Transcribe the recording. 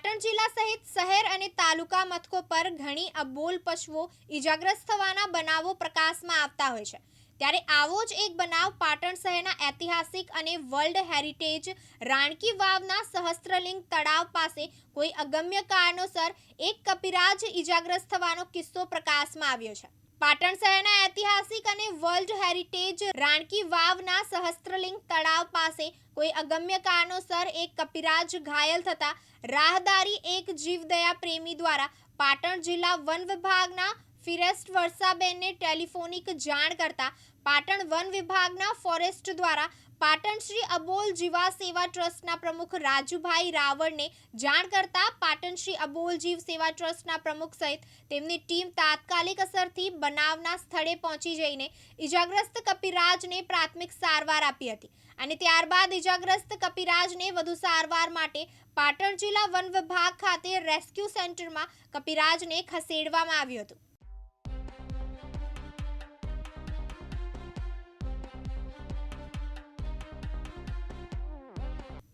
પાટણ જિલ્લા સહિત શહેર અને તાલુકા મથકો પર ઘણી અબોલ પશુઓ ઈજાગ્રસ્ત થવાના બનાવો પ્રકાશમાં આવતા હોય છે. ત્યારે આવો જ એક બનાવ પાટણ શહેરના ઐતિહાસિક અને વર્લ્ડ હેરિટેજ રાણકી વાવના સહસ્ત્રલિંગ તળાવ પાસે કોઈ અગમ્ય કારણોસર એક કપિરાજ ઈજાગ્રસ્ત થવાનો કિસ્સો પ્રકાશમાં આવ્યો છે. પાટણ શહેરના ઐતિહાસિક અને વર્લ્ડ હેરિટેજ રાણકી વાવના સહસ્ત્રલિંગ તળાવ પાસે કોઈ અગમ્ય કારણોસર એક કપિરાજ ઘાયલ થતા રાહદારી એક જીવદયા પ્રેમી દ્વારા પાટણ જિલ્લા વન વિભાગના ફિરેસ્ટ વર્ષાબેનને ટેલિફોનિક જાણ કરતા પાટણ વન વિભાગના ફોરેસ્ટ દ્વારા પાટણ શ્રી અબોલ જીવા સેવા ટ્રસ્ટના પ્રમુખ રાજુભાઈ રાવળને જાણ કરતા પાટણ શ્રી અબોલ જીવ સેવા ટ્રસ્ટના પ્રમુખ સહિત તેમની ટીમ તાત્કાલિક અસરથી બનાવના સ્થળે પહોંચી જઈને ઈજાગ્રસ્ત કપિરાજને પ્રાથમિક સારવાર આપી હતી અને ત્યારબાદ ઈજાગ્રસ્ત કપિરાજને વધુ સારવાર માટે પાટણ જિલ્લા વન વિભાગ ખાતે રેસ્ક્યુ સેન્ટરમાં કપિરાજને ખસેડવામાં આવ્યું હતું.